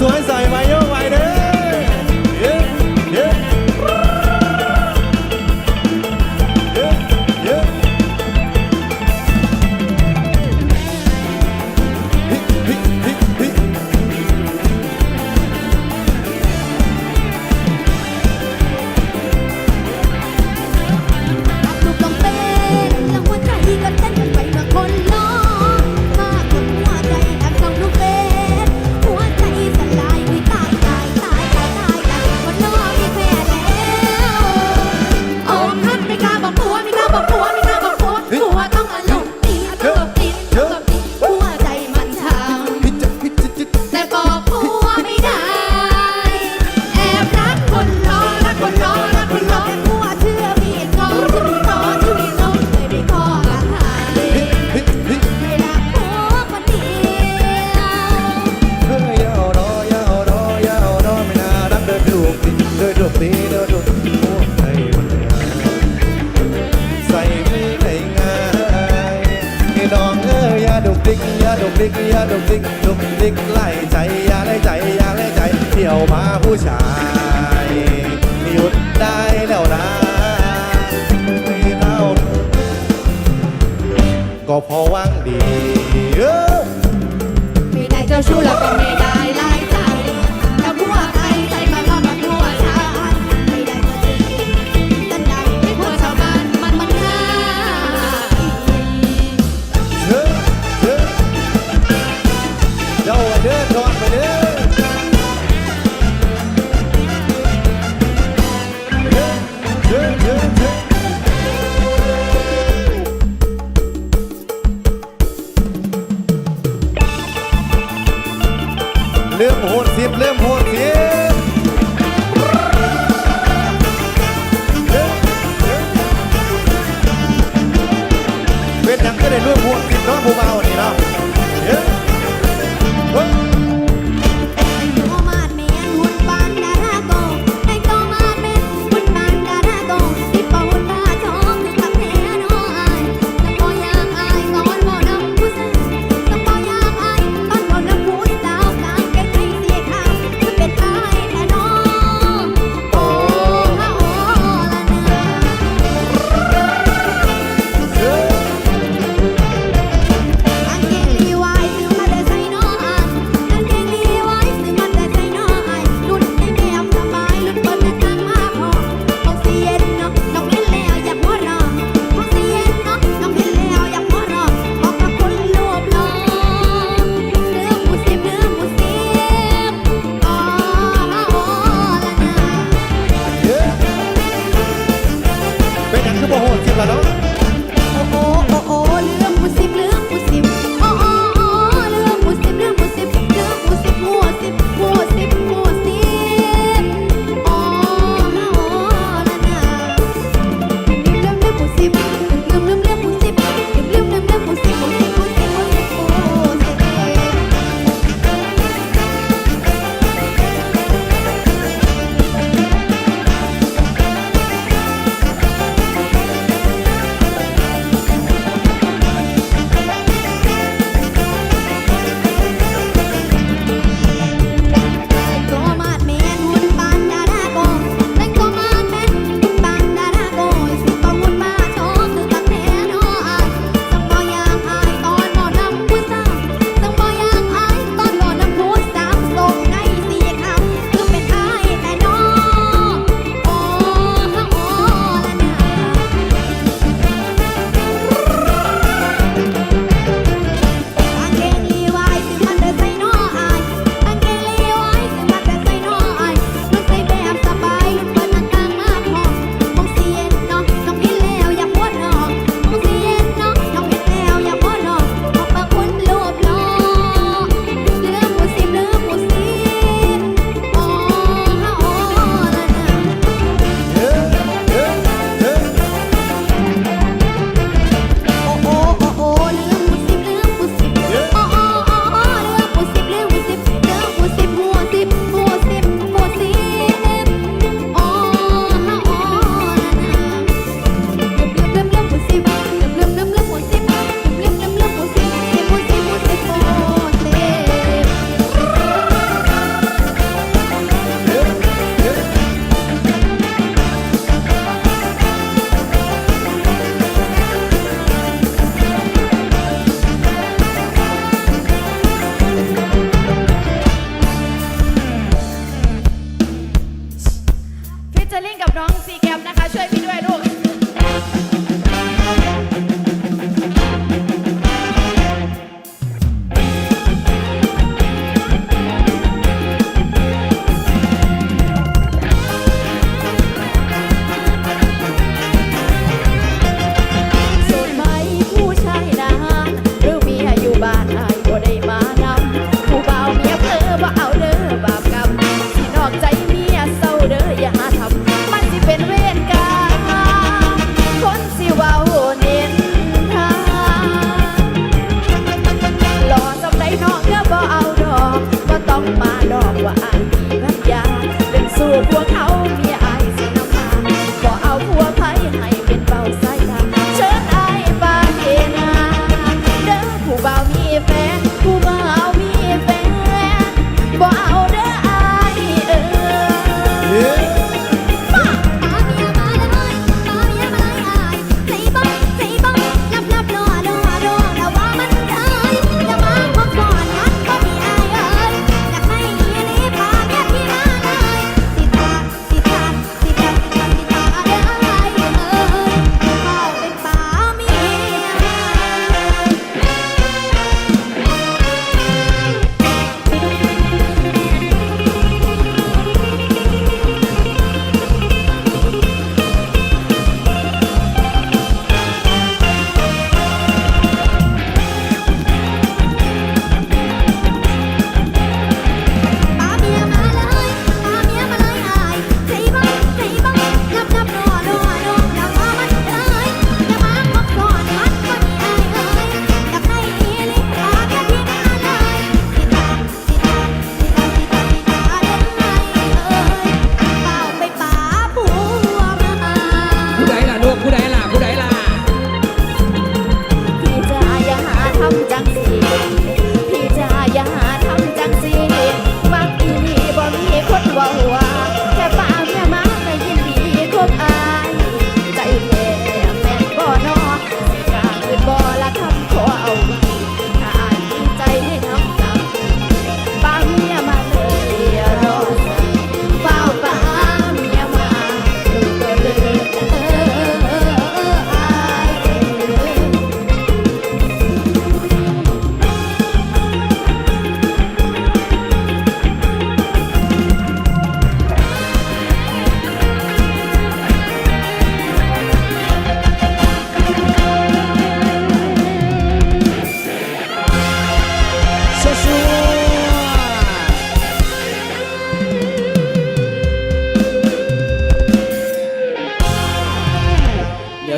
สวยใสไหม ดิกยาดุกดิกดุกดิกไล่ใจอยาไล่ใจอยาไล่ใจเที่ยวมาผู้ชายหยุดได้แล้วนะก็พอว่างดีไม่ได้เจ้าชู้แล้วก็ไม่ได้